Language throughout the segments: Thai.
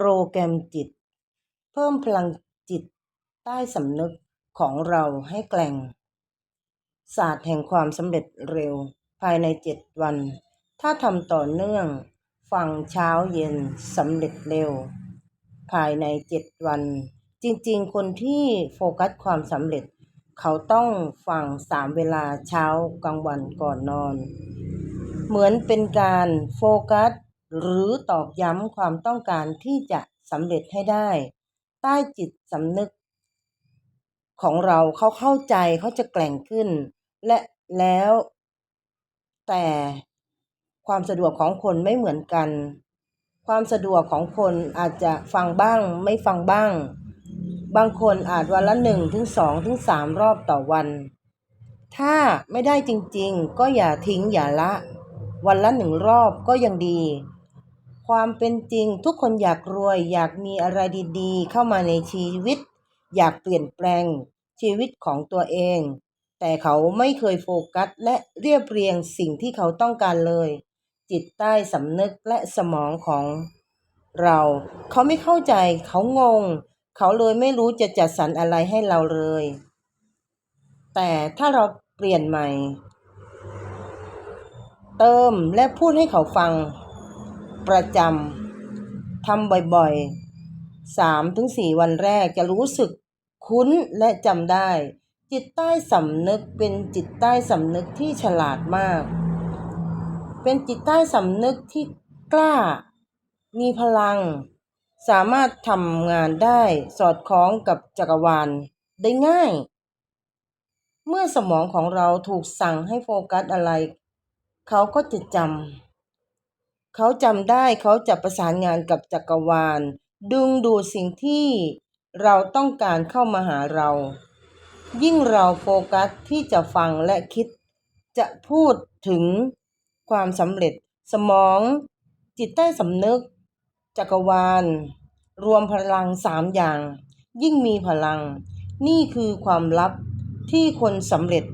โปรแกรมจิต เพิ่มพลังจิตใต้สำนึกของเราให้แกร่ง ศาสตร์แห่งความสำเร็จเร็วภายในเจ็ดวัน ถ้าทำต่อเนื่อง ฟังเช้าเย็นสำเร็จเร็ว ภายในเจ็ดวัน จริงๆ คนที่โฟกัสความสำเร็จ เขาต้องฟังสามเวลาเช้ากลางวันก่อนนอน เหมือนเป็นการโฟกัส หรือตอกย้ำความต้องการที่จะสำเร็จให้ได้ ใต้จิตสำนึก ของเราเขาเข้าใจเขาจะแกร่งขึ้น และแล้ว แต่ความสะดวกของคนไม่เหมือนกัน ความสะดวกของคนอาจจะฟังบ้าง ไม่ฟังบ้าง บางคนอาจวันละหนึ่งถึงสองถึงสามรอบต่อวัน ถ้าไม่ได้จริงๆ ก็อย่าทิ้งอย่าละ วันละหนึ่งรอบก็ยังดี ความเป็นจริงทุกคนอยากรวย อยากมีอะไรดีๆ เข้ามาในชีวิต อยากเปลี่ยนแปลงชีวิตของตัวเอง แต่เขาไม่เคยโฟกัสและเรียบเรียงสิ่งที่เขาต้องการเลย จิตใต้สำนึกและสมองของเรา เขาไม่เข้าใจเขางง เขาเลยไม่รู้จะจัดสรรอะไรให้เราเลย แต่ถ้าเราเปลี่ยนใหม่ เติมและพูดให้เขาฟัง ประจำทำบ่อยๆสามถึงสี่วันแรกจะรู้สึกคุ้นและจำได้ จิตใต้สำนึกเป็นจิตใต้สำนึกที่ฉลาดมาก เป็นจิตใต้สำนึกที่กล้า มีพลัง สามารถทำงานได้สอดคล้องกับจักรวาลได้ง่าย เมื่อสมองของเราถูกสั่งให้โฟกัสอะไร เขาก็จะจำ เขาจำได้เขาจะประสานงานกับจักรวาล ดึงดูดสิ่งที่เราต้องการเข้ามาหาเรา ยิ่งเราโฟกัสที่จะฟังและคิด จะพูดถึงความสำเร็จ สมอง จิตใต้สำนึก จักรวาล รวมพลังสามอย่าง ยิ่งมีพลัง นี่คือความลับที่คนสำเร็จ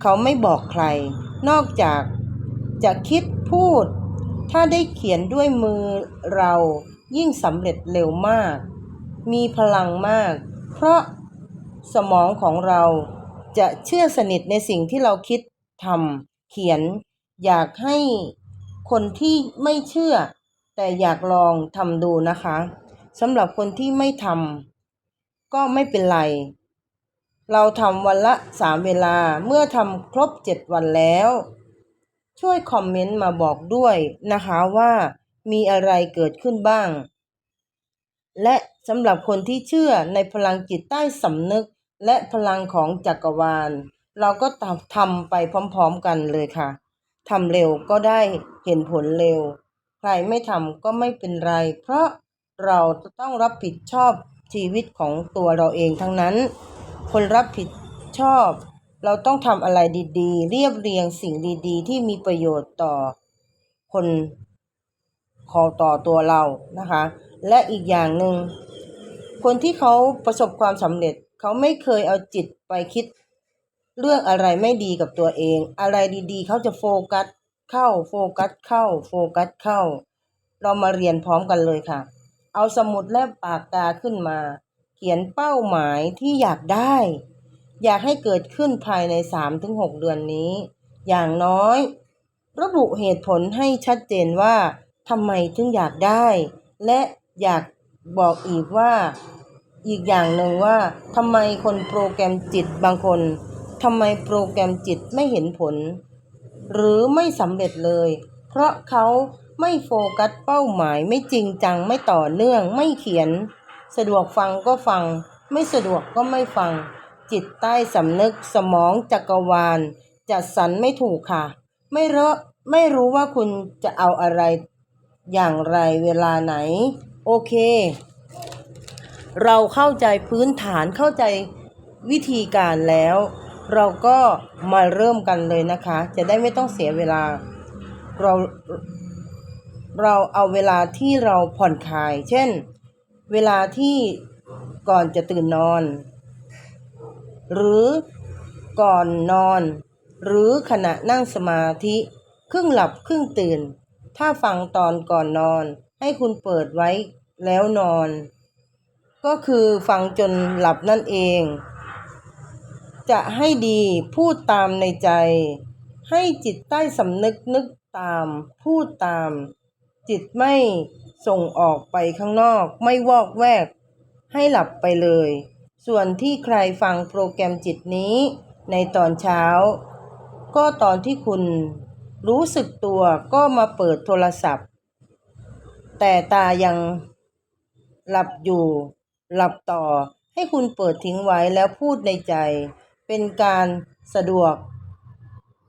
เขาไม่บอกใคร นอกจากจะคิดพูด ถ้าได้เขียนด้วยมือเรายิ่งสำเร็จเร็วมาก มีพลังมาก เพราะสมองของเราจะเชื่อสนิทในสิ่งที่เราคิดทำเขียน อยากให้คนที่ไม่เชื่อ แต่อยากลองทำดูนะคะสำหรับคนที่ไม่ทำก็ไม่เป็นไร เราทำวันละสามเวลาเมื่อทำครบเจ็ดวันแล้ว ช่วยคอมเมนต์มาบอกด้วยนะคะว่ามีอะไรเกิดขึ้นบ้าง และสำหรับคนที่เชื่อในพลังจิตใต้สำนึก และพลังของจักรวาล เราก็ทำไปพร้อมๆกันเลยค่ะทำเร็วก็ได้เห็นผลเร็ว ใครไม่ทำก็ไม่เป็นไร เพราะเราจะต้องรับผิดชอบชีวิตของตัวเราเองทั้งนั้น คนรับผิดชอบ เราต้องทำอะไรดีๆ เรียบเรียงสิ่งดีๆ ที่มีประโยชน์ต่อคนขอต่อตัวเรานะคะ และอีกอย่างหนึ่งคนที่เขาประสบความสำเร็จเขาไม่เคยเอาจิตไปคิด เรื่องอะไรไม่ดีกับตัวเอง อะไรดีๆ เขาจะโฟกัสเข้าโฟกัสเข้าโฟกัสเข้า เรามาเรียนพร้อมกันเลยค่ะ เอาสมุดและปากกาขึ้นมา เขียนเป้าหมายที่อยากได้ อยากให้เกิดขึ้นภายใน 3-6 เดือนนี้ อย่างน้อย ระบุเหตุผลให้ชัดเจนว่าทำไมถึงอยากได้ และอยากบอกอีกว่า อีกอย่างหนึ่งว่าทำไมคนโปรแกรมจิตบางคนทำไมโปรแกรมจิตไม่เห็นผล หรือไม่สำเร็จเลย เพราะเขาไม่โฟกัสเป้าหมายไม่จริงจังไม่ต่อเนื่องไม่เขียน สะดวกฟังก็ฟัง ไม่สะดวกก็ไม่ฟัง จิตใต้สำนึกสมองจักรวาล จัดสรรไม่ถูกค่ะ ไม่รู้ไม่รู้ว่าคุณจะเอาอะไรอย่างไรเวลาไหน โอเค เราเข้าใจพื้นฐานเข้าใจวิธีการแล้ว เราก็มาเริ่มกันเลยนะคะ จะได้ไม่ต้องเสียเวลา เราเราเอาเวลาที่เราผ่อนคลาย เช่น เวลาที่ก่อนจะตื่นนอน หรือก่อนนอน หรือขณะนั่งสมาธิ ครึ่งหลับครึ่งตื่น ถ้าฟังตอนก่อนนอน ให้คุณเปิดไว้แล้วนอน ก็คือฟังจนหลับนั่นเอง จะให้ดีพูดตามในใจ ให้จิตใต้สำนึกนึกตาม พูดตาม จิตไม่ส่งออกไปข้างนอก ไม่วอกแวก ให้หลับไปเลย ส่วนที่ใครฟังโปรแกรมจิตนี้ในตอนเช้า ก็ตอนที่คุณรู้สึกตัวก็มาเปิดโทรศัพท์ แต่ตายังหลับอยู่ หลับต่อให้คุณเปิดทิ้งไว้แล้วพูดในใจ เป็นการสะดวก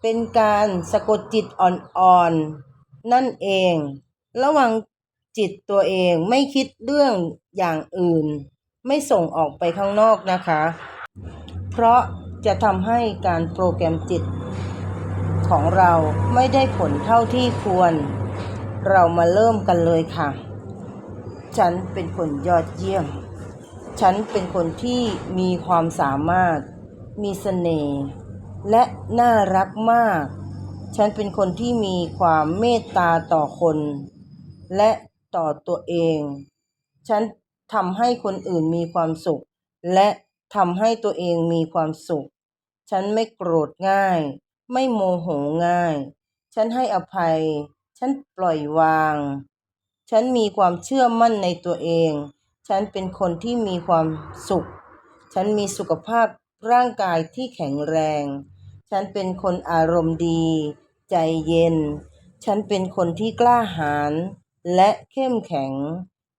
เป็นการสะกดจิตอ่อนๆนั่นเอง ระวังจิตตัวเองไม่คิดเรื่องอย่างอื่น ไม่ส่งออกไปข้างนอกนะคะ เพราะจะทำให้การโปรแกรมจิตของเราไม่ได้ผลเท่าที่ควร เรามาเริ่มกันเลยค่ะ ฉันเป็นคนยอดเยี่ยม ฉันเป็นคนที่มีความสามารถ มีเสน่ห์ และน่ารักมาก ฉันเป็นคนที่มีความเมตตาต่อคน และต่อตัวเอง ฉัน ทำให้คนอื่นมีความสุข และทำให้ตัวเองมีความสุข ฉันไม่โกรธง่าย ไม่โมโหง่าย ฉันให้อภัย ฉันปล่อยวาง ฉันมีความเชื่อมั่นในตัวเอง ฉันเป็นคนที่มีความสุข ฉันมีสุขภาพร่างกายที่แข็งแรง ฉันเป็นคนอารมณ์ดี ใจเย็น ฉันเป็นคนที่กล้าหาญและเข้มแข็ง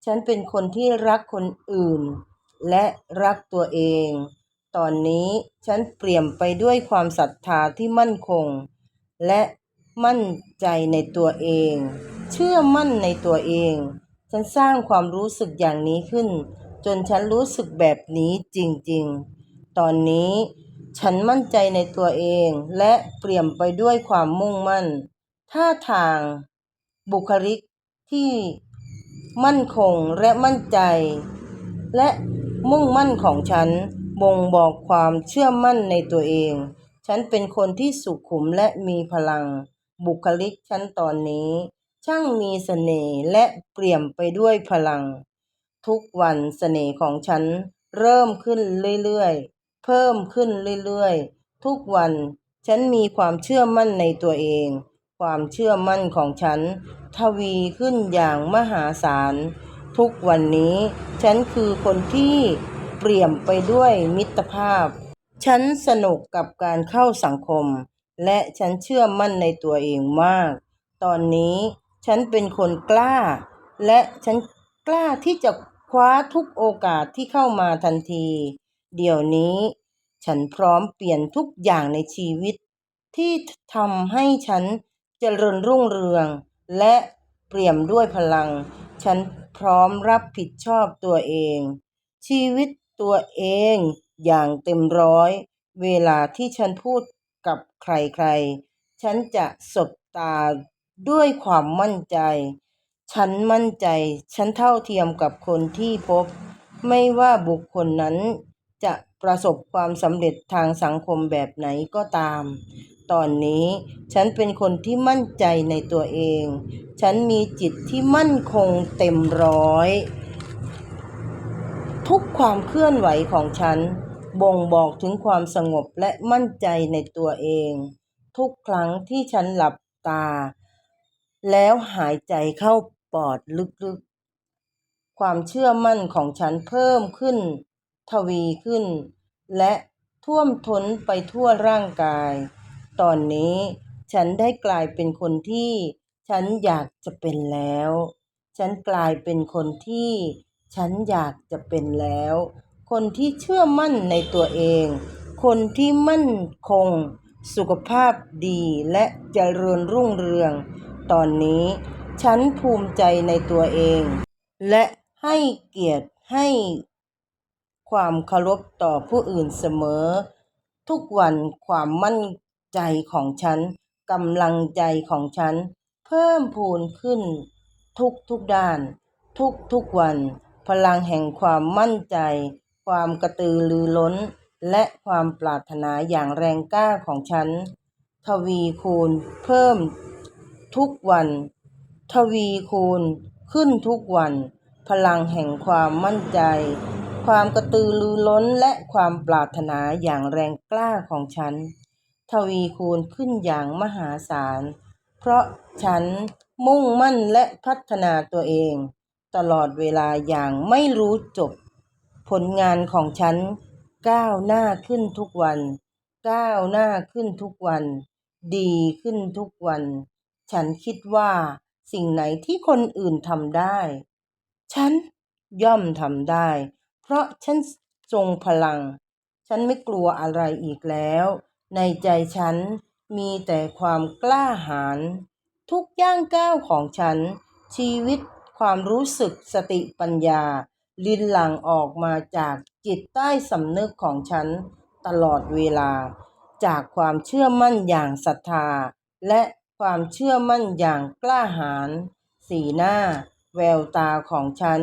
ฉันเป็นคนที่รักคนอื่น และรักตัวเอง ตอนนี้ฉันเปลี่ยมไปด้วยความศรัทธาที่มั่นคง และมั่นใจในตัวเอง เชื่อมั่นในตัวเอง ฉันสร้างความรู้สึกอย่างนี้ขึ้น จนฉันรู้สึกแบบนี้จริงๆ ตอนนี้ฉันมั่นใจในตัวเองและเปลี่ยมไปด้วยความมุ่งมั่น ท่าทางบุคลิกที่ มั่นคงและมั่นใจ และมุ่งมั่นของฉันบ่งบอกความเชื่อมั่นในตัวเอง ฉันเป็นคนที่สุขุมและมีพลัง บุคลิกฉันตอนนี้ ช่างมีเสน่ห์และเปลี่ยมไปด้วยพลัง ทุกวันเสน่ห์ของฉันเริ่มขึ้นเรื่อยๆ เพิ่มขึ้นเรื่อยๆ ทุกวันฉันมีความเชื่อมั่นในตัวเอง ความเชื่อมั่นของฉัน ทวีขึ้นอย่างมหาศาล ทุกวันนี้ฉันคือคนที่เปลี่ยมไปด้วยมิตรภาพ ฉันสนุกกับการเข้าสังคม และฉันเชื่อมั่นในตัวเองมาก ตอนนี้ฉันเป็นคนกล้า และฉันกล้าที่จะคว้าทุกโอกาสที่เข้ามาทันที เดี๋ยวนี้ ฉันพร้อมเปลี่ยนทุกอย่างในชีวิต ที่ทำให้ฉัน เจริญรุ่งเรือง และเปลี่ยมด้วยพลัง ฉันพร้อมรับผิดชอบตัวเอง ชีวิตตัวเองอย่างเต็มร้อย เวลาที่ฉันพูดกับใครๆ ฉันจะสบตาด้วยความมั่นใจ ฉันมั่นใจ ฉันเท่าเทียมกับคนที่พบ ไม่ว่าบุคคลนั้นจะประสบความสำเร็จทางสังคมแบบไหนก็ตาม ตอนนี้ ฉันเป็นคนที่มั่นใจในตัวเอง ฉันมีจิตที่มั่นคงเต็มร้อย ทุกความเคลื่อนไหวของฉัน บ่งบอกถึงความสงบและมั่นใจในตัวเอง ทุกครั้งที่ฉันหลับตา แล้วหายใจเข้าปอดลึกๆ ความเชื่อมั่นของฉันเพิ่มขึ้น ทวีขึ้น และท่วมท้นไปทั่วร่างกาย ตอนนี้ฉันได้กลายเป็นคนที่ฉันอยากจะเป็นแล้ว ฉันกลายเป็นคนที่ฉันอยากจะเป็นแล้ว คนที่เชื่อมั่นในตัวเอง คนที่มั่นคง สุขภาพดีและเจริญรุ่งเรือง ตอนนี้ฉันภูมิใจในตัวเอง และให้เกียรติให้ความเคารพต่อผู้อื่นเสมอ ทุกวันความมั่น ใจของฉันกำลังใจของฉัน เพิ่มพูนขึ้น ทุกทุกด้าน ทุกทุกวัน พลังแห่งความมั่นใจ ความกระตือรือร้น และความปรารถนาอย่างแรงกล้าของฉัน ทวีคูณ เพิ่ม ทุกวัน ทวีคูณ ขึ้นทุกวัน พลังแห่งความมั่นใจ ความกระตือรือร้นและความปรารถนาอย่างแรงกล้าของฉัน ทวีคูณขึ้นอย่างมหาศาล เพราะฉันมุ่งมั่นและพัฒนาตัวเอง ตลอดเวลาอย่างไม่รู้จบ ผลงานของฉันก้าวหน้าขึ้นทุกวัน ก้าวหน้าขึ้นทุกวัน ดีขึ้นทุกวัน ฉันคิดว่าสิ่งไหนที่คนอื่นทำได้ ฉันย่อมทำได้ เพราะฉันทรงพลัง ฉันไม่กลัวอะไรอีกแล้ว ในใจฉันมีแต่ความกล้าหาญทุกย่างก้าวของฉัน ชีวิตความรู้สึกสติปัญญา ลินหลั่งออกมาจากจิตใต้สำนึกของฉัน ตลอดเวลา จากความเชื่อมั่นอย่างศรัทธา และความเชื่อมั่นอย่างกล้าหาญสีหน้า แววตาของฉัน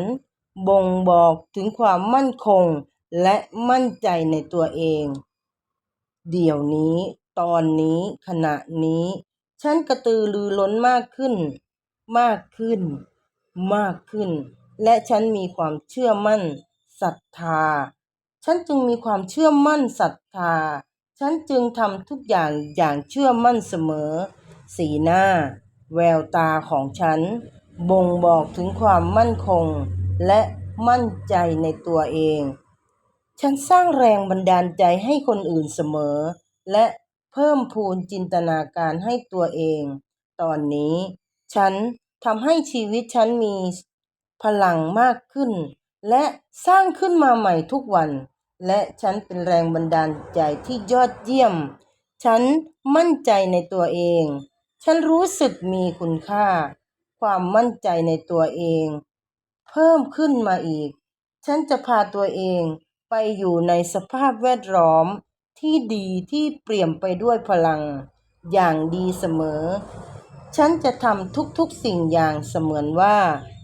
บ่งบอกถึงความมั่นคงและมั่นใจในตัวเอง เดี๋ยวนี้ ตอนนี้ ขณะนี้ ฉันกระตือรือร้นมากขึ้น มากขึ้น มากขึ้น และฉันมีความเชื่อมั่นศรัทธา ฉันจึงมีความเชื่อมั่นศรัทธา ฉันจึงทำทุกอย่างอย่างเชื่อมั่นเสมอ สีหน้า แววตาของฉัน บ่งบอกถึงความมั่นคง และมั่นใจในตัวเอง ฉันสร้างแรงบันดาลใจให้คนอื่นเสมอ และเพิ่มพูนจินตนาการให้ตัวเอง ตอนนี้ ฉันทำให้ชีวิตฉันมีพลังมากขึ้น และสร้างขึ้นมาใหม่ทุกวัน และฉันเป็นแรงบันดาลใจที่ยอดเยี่ยม ฉันมั่นใจในตัวเอง ฉันรู้สึกมีคุณค่า ความมั่นใจในตัวเอง เพิ่มขึ้นมาอีก ฉันจะพาตัวเอง ไปอยู่ในสภาพแวดล้อมที่ดีที่เปลี่ยมไปด้วยพลัง อย่างดีเสมอ ฉันจะทำทุกๆสิ่งอย่างเสมือนว่า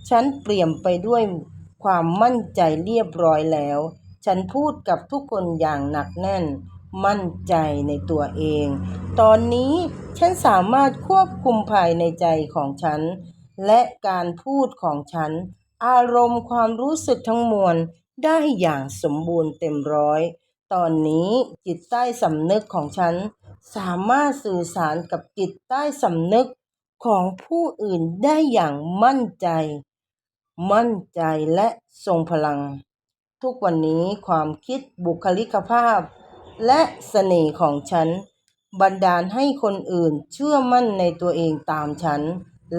ฉันเปลี่ยมไปด้วยความมั่นใจเรียบร้อยแล้ว ฉันพูดกับทุกคนอย่างหนักแน่น มั่นใจในตัวเอง ตอนนี้ฉันสามารถควบคุมภายในใจของฉัน และการพูดของฉัน อารมณ์ความรู้สึกทั้งมวล ได้อย่างสมบูรณ์เต็มร้อย ตอนนี้จิตใต้สำนึกของฉัน สามารถสื่อสารกับจิตใต้สำนึกของผู้อื่นได้อย่างมั่นใจ มั่นใจและทรงพลัง ทุกวันนี้ความคิดบุคลิกภาพ และเสน่ห์ของฉัน บันดาลให้คนอื่นเชื่อมั่นในตัวเองตามฉัน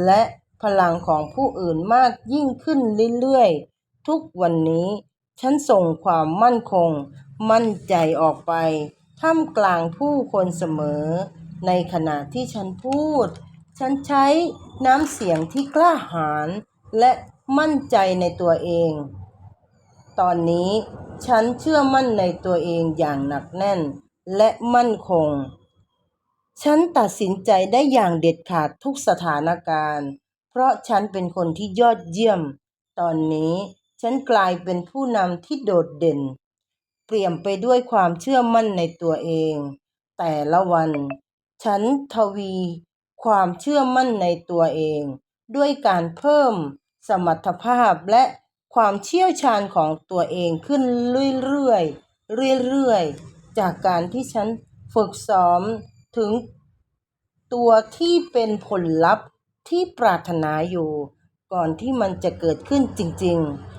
และพลังของผู้อื่นมากยิ่งขึ้นเรื่อยๆ ทุกวันนี้ ฉันส่งความมั่นคง มั่นใจออกไปท่ามกลางผู้คนเสมอ ในขณะที่ฉันพูด ฉันใช้น้ำเสียงที่กล้าหาญและมั่นใจในตัวเอง ตอนนี้ฉันเชื่อมั่นในตัวเองอย่างหนักแน่นและมั่นคง ฉันตัดสินใจได้อย่างเด็ดขาดทุกสถานการณ์ เพราะฉันเป็นคนที่ยอดเยี่ยม ตอนนี้ ฉันกลายเป็นผู้นำที่โดดเด่น เปลี่ยมไปด้วยความเชื่อมั่นในตัวเอง แต่ละวัน ฉันทวีความเชื่อมั่นในตัวเอง ด้วยการเพิ่มสมรรถภาพและความเชี่ยวชาญของตัวเองขึ้นเรื่อยๆ เรื่อยๆ จากการที่ฉันฝึกซ้อมถึงตัวที่เป็นผลลัพธ์ที่ปรารถนาอยู่ ก่อนที่มันจะเกิดขึ้นจริง ๆ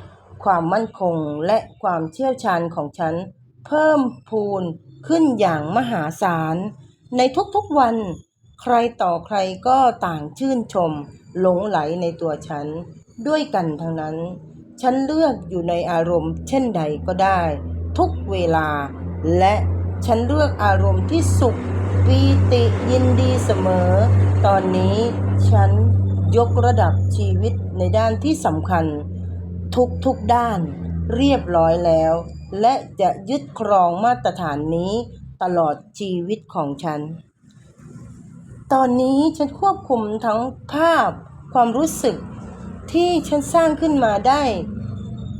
ความมั่นคงและความเชี่ยวชาญของฉัน เพิ่มพูนขึ้นอย่างมหาศาล ในทุกๆวัน ใครต่อใครก็ต่างชื่นชม หลงไหลในตัวฉัน ด้วยกันทั้งนั้น ฉันเลือกอยู่ในอารมณ์เช่นใดก็ได้ ทุกเวลา และฉันเลือกอารมณ์ที่สุขปีติยินดีเสมอ ตอนนี้ฉันยกระดับชีวิตในด้านที่สำคัญ ทุกๆด้านเรียบร้อยแล้ว และจะยึดครองมาตรฐานนี้ตลอดชีวิตของฉัน ตอนนี้ฉันควบคุมทั้งภาพความรู้สึกที่ฉันสร้างขึ้นมาได้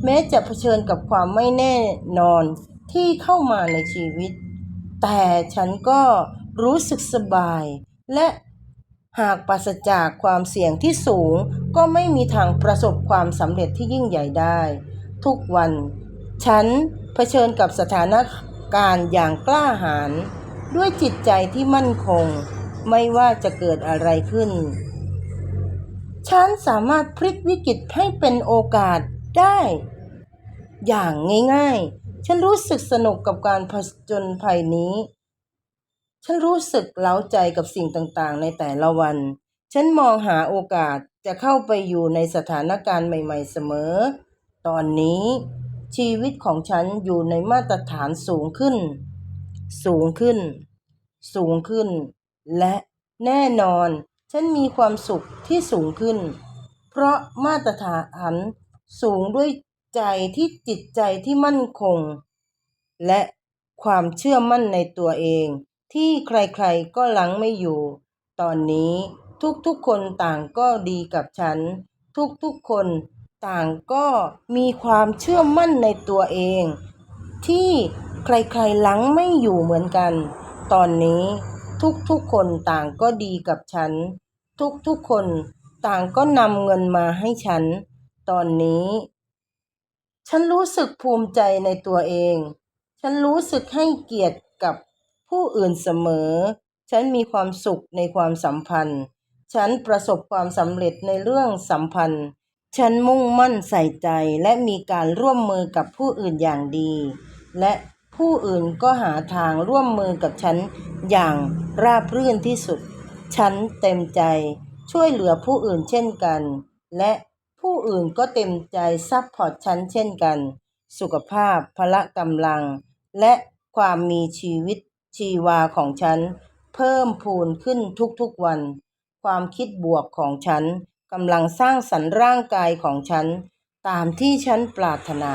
แม้จะเผชิญกับความไม่แน่นอนที่เข้ามาในชีวิต แต่ฉันก็รู้สึกสบาย และ หากปราศจากความเสี่ยงที่สูง ก็ไม่มีทางประสบความสำเร็จที่ยิ่งใหญ่ได้ ทุกวัน ฉันเผชิญกับสถานการณ์อย่างกล้าหาญด้วยจิตใจที่มั่นคง ไม่ว่าจะเกิดอะไรขึ้น ฉันสามารถพลิกวิกฤตให้เป็นโอกาสได้ อย่างง่ายๆ ฉันรู้สึกสนุกกับการผจญภัยนี้ ฉันรู้สึกเล้าใจกับสิ่งต่างๆ ในแต่ละวัน ฉันมองหาโอกาสจะเข้าไปอยู่ในสถานการณ์ใหม่ ๆ เสมอ ตอนนี้ ชีวิตของฉันอยู่ในมาตรฐานสูงขึ้น สูงขึ้น สูงขึ้น และแน่นอน ฉันมีความสุขที่สูงขึ้น เพราะมาตรฐานสูงด้วยใจที่จิตใจที่มั่นคง และความเชื่อมั่นในตัวเอง ที่ใครๆก็หลังไม่อยู่ ตอนนี้ทุกๆคนต่างก็ดีกับฉัน ทุกๆคนต่างก็มีความเชื่อมั่นในตัวเอง ที่ใครๆหลังไม่อยู่เหมือนกัน ตอนนี้ทุกๆคนต่างก็ดีกับฉัน ทุกๆคนต่างก็นำเงินมาให้ฉัน ตอนนี้ ฉันรู้สึกภูมิใจในตัวเอง ฉันรู้สึกให้เกียรติกับ ผู้อื่นเสมอ ฉันมีความสุขในความสัมพันธ์ ฉันประสบความสำเร็จในเรื่องสัมพันธ์ ฉันมุ่งมั่นใส่ใจและมีการร่วมมือกับผู้อื่นอย่างดี และผู้อื่นก็หาทางร่วมมือกับฉันอย่างราบรื่นที่สุด ฉันเต็มใจช่วยเหลือผู้อื่นเช่นกัน และผู้อื่นก็เต็มใจซัพพอร์ตฉันเช่นกัน สุขภาพพละกำลัง และความมีชีวิต ชีวาของฉัน เพิ่มพูนขึ้นทุกๆวัน ความคิดบวกของฉันกำลังสร้างสรรค์ร่างกายของฉัน ตามที่ฉันปรารถนา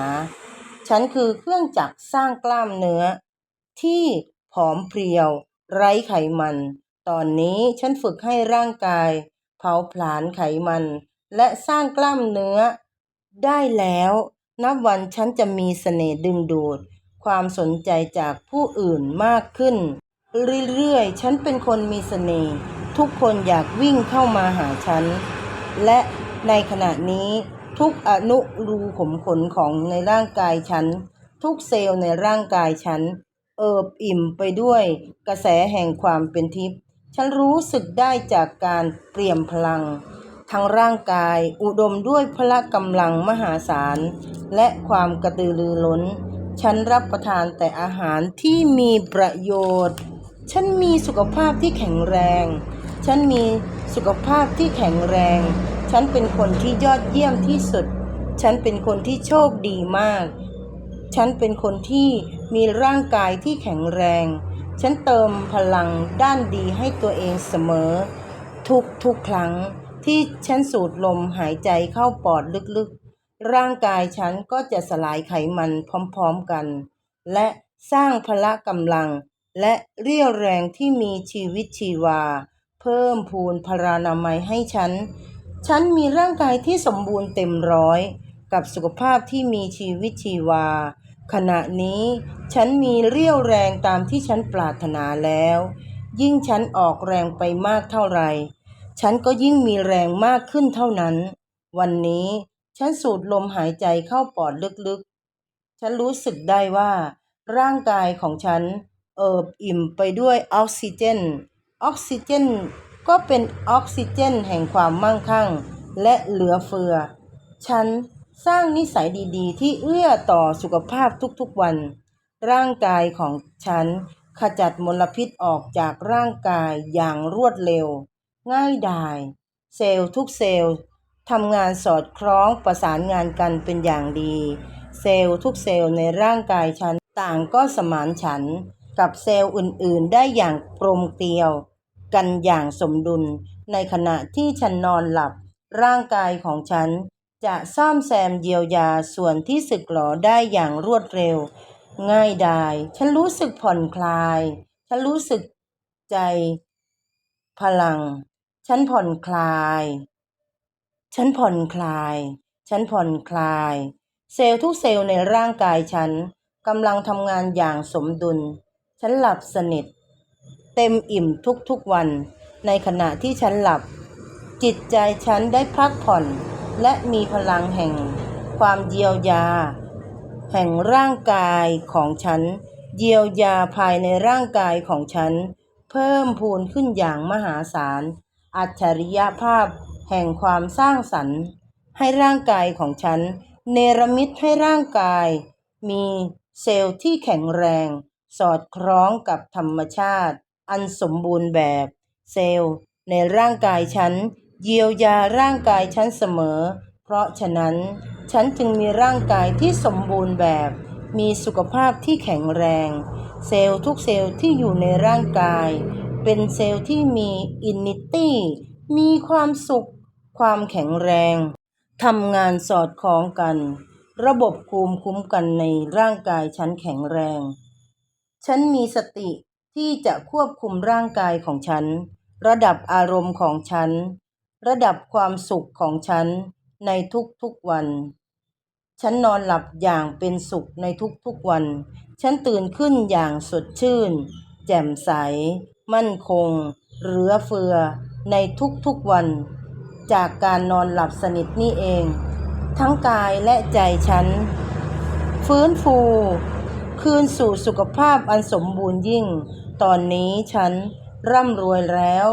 ฉันคือเครื่องจักรสร้างกล้ามเนื้อ ที่ผอมเพรียว ไร้ไขมัน ตอนนี้ฉันฝึกให้ร่างกาย เผาผลาญไขมัน และสร้างกล้ามเนื้อ ได้แล้ว นับวันฉันจะมีเสน่ห์ดึงดูด ความสนใจจากผู้อื่นมากขึ้น เรื่อยๆ ฉันเป็นคนมีเสน่ห์ทุกคนอยากวิ่งเข้ามาหาฉัน และในขณะนี้ทุกอนุรูขมขนของในร่างกายฉัน ทุกเซลล์ในร่างกายฉัน เอิบอิ่มไปด้วยกระแสแห่งความเป็นทิพย์ฉันรู้สึกได้จากการเปลี่ยมพลัง ทั้งร่างกายอุดมด้วยพละกำลังมหาศาล และความกระตือรือร้น ฉันรับประทานแต่อาหารที่มีประโยชน์ ฉันมีสุขภาพที่แข็งแรง ฉันมีสุขภาพที่แข็งแรง ฉันเป็นคนที่ยอดเยี่ยมที่สุด ฉันเป็นคนที่โชคดีมาก ฉันเป็นคนที่มีร่างกายที่แข็งแรง ฉันเติมพลังด้านดีให้ตัวเองเสมอ ทุกทุกครั้งที่ฉันสูดลมหายใจเข้าปอดลึก ร่างกายฉันก็จะสลายไขมันพร้อมๆกัน และสร้างพละกำลัง และเรี่ยวแรงที่มีชีวิตชีวา เพิ่มพูนพรานามัยให้ฉัน ฉันมีร่างกายที่สมบูรณ์เต็มร้อย กับสุขภาพที่มีชีวิตชีวา ขณะนี้ฉันมีเรี่ยวแรงตามที่ฉันปรารถนาแล้ว ยิ่งฉันออกแรงไปมากเท่าไหร่ ฉันก็ยิ่งมีแรงมากขึ้นเท่านั้น วันนี้ ฉันสูดลมหายใจเข้าปอดลึกๆ ฉันรู้สึกได้ว่า ร่างกายของฉัน เอิบอิ่มไปด้วยออกซิเจน ออกซิเจน ก็เป็นออกซิเจนแห่งความมั่งคั่ง และเหลือเฟือ ฉันสร้างนิสัยดีๆ ที่เอื้อต่อสุขภาพทุกๆวัน ร่างกายของฉันขจัดมลพิษออกจากร่างกายอย่างรวดเร็ว ง่ายดาย เซลล์ทุกเซลล์ ทำงานสอดคล้องประสานงานกันเป็นอย่างดี เซลล์ทุกเซลล์ในร่างกายฉันต่างก็สมานฉันกับเซลล์อื่นๆ ได้อย่างกลมเกลียว กันอย่างสมดุล ในขณะที่ฉันนอนหลับ ร่างกายของฉัน จะซ่อมแซมเยียวยาส่วนที่สึกหรอได้อย่างรวดเร็ว ง่ายดายฉันรู้สึกผ่อนคลาย ฉันรู้สึกใจ พลัง ฉันผ่อนคลาย ฉันผ่อนคลาย ฉันผ่อนคลาย เซลล์ทุกเซลล์ในร่างกายฉันกำลังทำงานอย่างสมดุล ฉันหลับสนิท เต็มอิ่มทุกๆวัน ในขณะที่ฉันหลับ จิตใจฉันได้พักผ่อน และมีพลังแห่ง ความเยียวยา แห่งร่างกายของฉัน เยียวยาภายในร่างกายของฉัน เพิ่มพูนขึ้นอย่างมหาศาล อัจฉริยภาพ แห่งความสร้างสรรค์ ให้ร่างกายของฉัน เนรมิตให้ร่างกาย มีเซลล์ที่แข็งแรง สอดคล้องกับธรรมชาติ อันสมบูรณ์แบบ เซลล์ ในร่างกายฉัน เยียวยาร่างกายฉันเสมอ เพราะฉะนั้น ฉันจึงมีร่างกายที่สมบูรณ์แบบ มีสุขภาพที่แข็งแรง เซลล์ทุกเซลล์ที่อยู่ในร่างกาย เป็นเซลล์ที่มีอินนิตี้มีความสุข ความแข็งแรงทำงานสอดคล้องกัน ระบบภูมิคุ้มกันในร่างกายฉันแข็งแรง ฉันมีสติที่จะควบคุมร่างกายของฉัน ระดับอารมณ์ของฉัน ระดับความสุขของฉันในทุกๆวัน ฉันนอนหลับอย่างเป็นสุขในทุกๆวัน ฉันตื่นขึ้นอย่างสดชื่น แจ่มใส มั่นคง เหลือเฟือในทุกๆวัน จากการนอนหลับสนิทนี่เอง ทั้งกายและใจฉัน ฟื้นฟู คืนสู่สุขภาพอันสมบูรณ์ยิ่ง ตอนนี้ฉันร่ำรวยแล้ว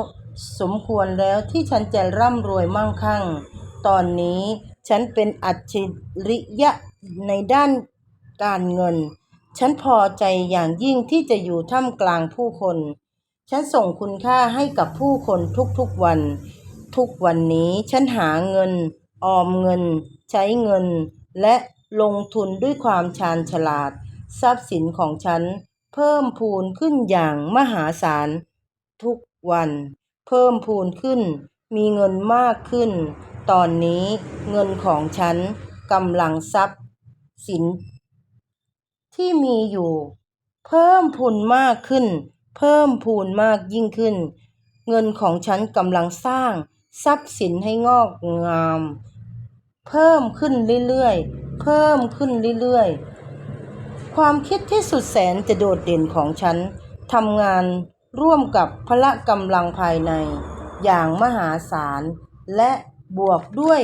สมควรแล้วที่ฉันจะร่ำรวยมั่งคั่ง ตอนนี้ฉันเป็นอัจฉริยะในด้านการเงิน ฉันพอใจอย่างยิ่งที่จะอยู่ท่ามกลางผู้คน ฉันส่งคุณค่าให้กับผู้คนทุกๆวัน ทุกวันนี้ฉันหาเงิน ออมเงิน ใช้เงิน และลงทุนด้วยความชาญฉลาด ทรัพย์สินของฉัน เพิ่มพูนขึ้นอย่างมหาศาล ทุกวัน เพิ่มพูนขึ้น มีเงินมากขึ้น ตอนนี้เงินของฉันกำลังทรัพย์สิน ที่มีอยู่ เพิ่มพูนมากขึ้น เพิ่มพูนมากยิ่งขึ้น เงินของฉันกำลังสร้าง ทรัพย์สินให้งอกงาม เพิ่มขึ้นเรื่อยๆ เพิ่มขึ้นเรื่อยๆ ความคิดที่สุดแสนจะโดดเด่นของฉันทำงานร่วมกับพละกำลังภายใน อย่างมหาศาล และบวกด้วย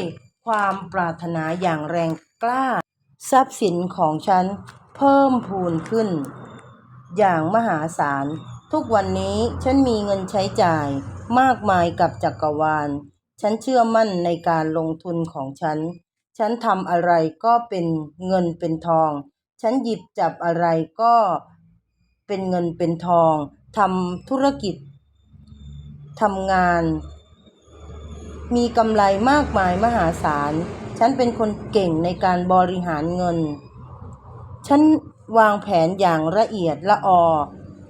ความปรารถนาอย่างแรงกล้า ทรัพย์สินของฉันเพิ่มพูนขึ้น อย่างมหาศาล ทุกวันนี้ฉันมีเงินใช้จ่าย มากมายกับจักรวาล ฉันเชื่อมั่นในการลงทุนของฉัน ฉันทำอะไรก็เป็นเงินเป็นทอง ฉันหยิบจับอะไรก็เป็นเงินเป็นทอง ทำธุรกิจ ทำงาน มีกำไรมากมายมหาศาล ฉันเป็นคนเก่งในการบริหารเงิน ฉันวางแผนอย่างละเอียดละออ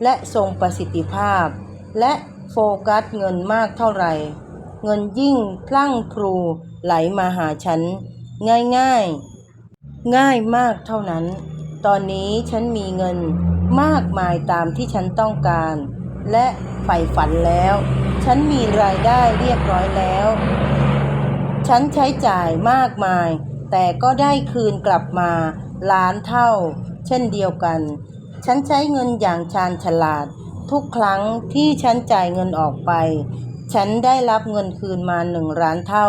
และทรงประสิทธิภาพ และ โฟกัสเงินมากเท่าไหร่ เงินยิ่งพลั่งพลูไหลมาหาฉัน ง่ายๆง่ายมากเท่านั้น ตอนนี้ฉันมีเงินมากมายตามที่ฉันต้องการ และใฝ่ฝันแล้ว ฉันมีรายได้เรียบร้อยแล้ว ฉันใช้จ่ายมากมาย แต่ก็ได้คืนกลับมาล้านเท่า เช่นเดียวกัน ฉันใช้เงินอย่างชาญฉลาด ทุกครั้งที่ฉันจ่ายเงินออกไป ฉันได้รับเงินคืนมาหนึ่งล้านเท่า